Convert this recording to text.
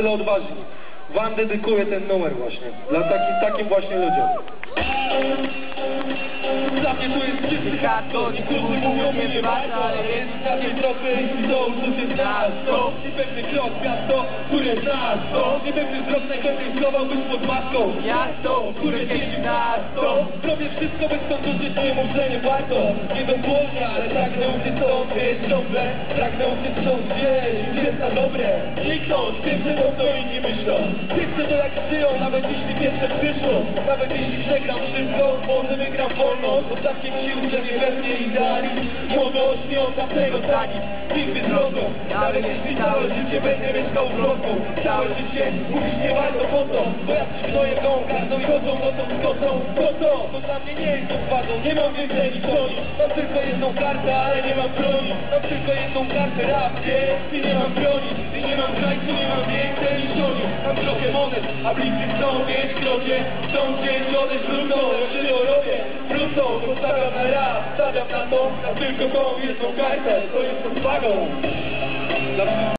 tyle odważni. Wam dedykuję ten numer właśnie. Dla takim, takim właśnie ludziom. Dla mnie to jest hardcore Niektórzy mówią mi nie warto, ale jest tej tropy I to uczucie jest nas To niepewny krok, miasto, które znasz To. Niepewny wzrok schowałbyś pod maską. Miasto, które dzieci nas To. Zrobię wszystko bez sądu, żyć nie mów, że nie warto Nie ale pragnę uciec stąd, wiesz ciągle Pragnę uciec stąd, wiesz, na dobre. Zniknąć, wiem, że to inni myślą. Chcę to jak żyją, nawet jeśli pierwsze przyszło. Nawet jeśli przegram szybko, może wygram wolność Ostatnim sił, że nie pewnie idealizm Młodość nie oddam tego za nic. Nigdy drogą, nawet jeśli całe życie będę mieszkał w bloku. Całe życie mówisz nie warto po to Bo jak ci gnoje ją gardą i chodzą, no to skoczą To? To, to dla mnie nie jest odwagą Nie mam więcej niż Mam tylko jedną kartę, ale nie mam broni. Mam tylko jedną kartę, rap, nie? I nie mam broni a bliscy chcą mieć krocie Chcą gdzieś odejść wrócą, jeżeli to robię Wrócą, to stawiam na rap, stawiam na to tylko tą jedną kartę, to jest odwagą Dla